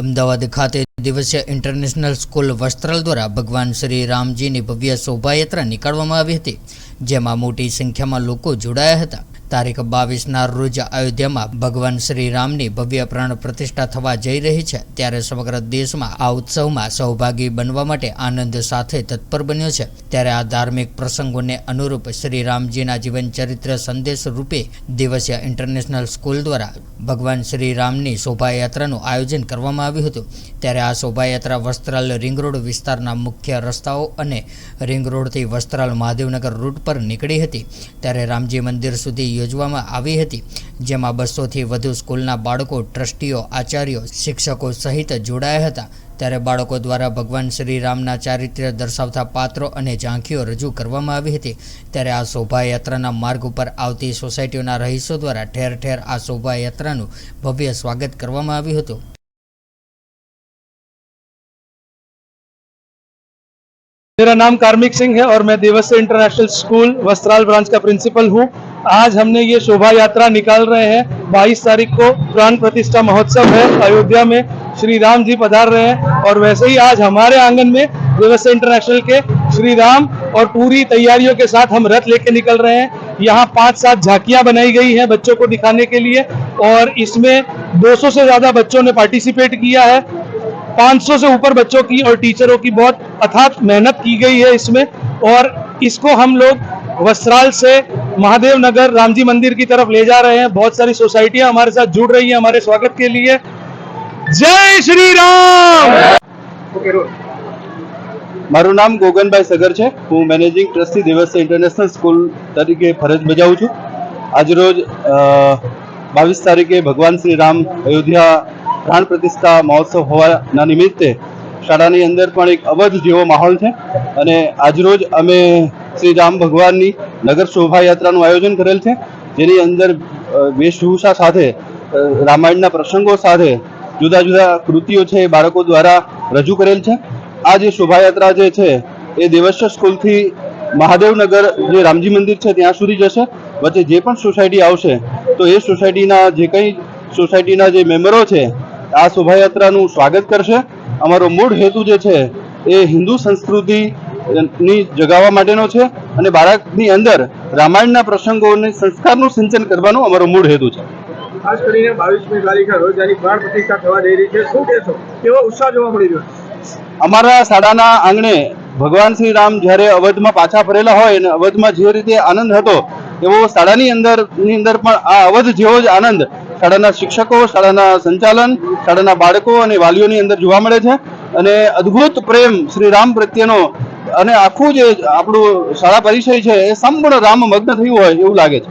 અમદાવાદ ખાતે દિવસીય international school Vastral દ્વારા ભગવાન શ્રી રામજીની ભવ્ય શોભાયાત્રા નીકાળવામાં આવી હતી, જેમાં મોટી સંખ્યામાં લોકો જોડાયા હતા. તારીખ બાવીસના રોજ અયોધ્યામાં ભગવાન શ્રી રામની ભવ્ય પ્રાણ પ્રતિષ્ઠા થવા જઈ રહી છે, ત્યારે સમગ્ર દેશમાં આ ઉત્સવમાં સહભાગી બનવા માટે આનંદ સાથે તત્પર બન્યો છે. ત્યારે આ ધાર્મિક પ્રસંગોને અનુરૂપ શ્રી રામજીના જીવન ચરિત્ર સંદેશ રૂપે દિવસીય ઇન્ટરનેશનલ સ્કૂલ દ્વારા ભગવાન શ્રી રામની શોભાયાત્રાનું આયોજન કરવામાં આવ્યું હતું. ત્યારે આ શોભાયાત્રા વસ્ત્રાલ રિંગ રોડ વિસ્તારના મુખ્ય રસ્તાઓ અને રિંગ રોડથી વસ્ત્રાલ મહાદેવનગર રૂટ પર નીકળી હતી. ત્યારે રામજી મંદિર સુધી યોજવામાં આવી હતી જેમાં બસોથી વધુ સ્કૂલના બાળકો ટ્રસ્ટીઓ આચાર્યો શિક્ષકો સહિત જોડાયા હતા ત્યારે બાળકો દ્વારા ભગવાન શ્રી રામના ચારિત્ર્ય દર્શાવતા પાત્રો અને ઝાંખીઓ રજૂ કરવામાં આવી હતી ત્યારે આ શોભાયાત્રાના માર્ગ ઉપર આવતી સોસાયટીઓના રહીશો દ્વારા ઠેર ઠેર આ શોભાયાત્રાનું ભવ્ય સ્વાગત કરવામાં આવ્યું હતું मेरा नाम कार्मिक सिंह है और मैं Devasya international school Vastral branch का प्रिंसिपल हूँ आज हमने ये शोभा यात्रा निकाल रहे हैं। 22 तारीख को प्राण प्रतिष्ठा महोत्सव है। अयोध्या में श्री राम जी पधार रहे हैं और वैसे ही आज हमारे आँगन में देवस्य इंटरनेशनल के श्री राम और पूरी तैयारियों के साथ हम रथ लेके निकल रहे हैं। यहाँ पाँच सात झांकियाँ बनाई गई हैं बच्चों को दिखाने के लिए और इसमें 200 से ज़्यादा बच्चों ने पार्टिसिपेट किया है। 500 से ऊपर बच्चों की और टीचरों की बहुत अथाक मेहनत की गई है इसमें और इसको हम लोग वस्त्राल से महादेव नगर राम जी मंदिर की तरफ ले जा रहे हैं बहुत सारी सोसाइटियां हमारे साथ जुड़ रही हैं हमारे स्वागत के लिए जय श्री राम મારું નામ ગોગનભાઈ સગર છે હું મેનેજિંગ ટ્રસ્ટી દિવસે ઇન્ટરનેશનલ સ્કૂલ તરીકે ફરજ બજાવું છું આજરોજ બાવીસ તારીખે ભગવાન શ્રી રામ અયોધ્યા પ્રાણ પ્રતિષ્ઠા મહોત્સવ હોવાના નિમિત્તે શાળાની અંદર પણ એક અવધ જેવો માહોલ છે અને આજરોજ અમે શ્રી રામ ભગવાનની નગર શોભાયાત્રાનું આયોજન કરેલ છે, જેની અંદર વેશભૂષા સાથે રામાયણના પ્રસંગો સાથે જુદા જુદા કૃતિઓ છે એ બાળકો દ્વારા રજૂ કરેલ છે. આ જે શોભાયાત્રા જે છે, એ દેવસ્ય સ્કૂલથી મહાદેવનગર જે રામજી મંદિર છે ત્યાં સુધી જશે. વચ્ચે જે પણ સોસાયટી આવશે, તો એ સોસાયટીના જે કંઈ સોસાયટીના જે મેમ્બરો છે, આ શોભાયાત્રાનું સ્વાગત કરશે. અમારો મૂળ હેતુ જે છે, એ હિન્દુ સંસ્કૃતિની જગાવવા માટેનો છે અને બાળકની અંદર રામાયણના પ્રસંગોને સંસ્કારનું સિંચન કરવાનો અમારો મૂળ હેતુ છે. ખાસ કરીને બાવીસમી તારીખે રોજ આની પ્રાણ પ્રતિષ્ઠા થવા જઈ રહી છે. શું કહેશો? કેવો ઉત્સાહ જોવા મળી રહ્યો અમારા શાળાના આંગણે ભગવાન શ્રી રામ જ્યારે અવધમાં પાછા ફરેલા હોય અને અવધમાં જે રીતે આનંદ હતો એવો શાળાની અંદરની અંદર પણ આ અવધ જેવો જ આનંદ શાળાના શિક્ષકો શાળાના સંચાલન શાળાના બાળકો અને વાલીઓની અંદર જોવા મળે છે. અને અદ્ભુત પ્રેમ શ્રી રામ પ્રત્યેનો અને આખું જે આપણું શાળા પરિચય છે એ સંપૂર્ણ રામ મગ્ન થયું હોય એવું લાગે છે.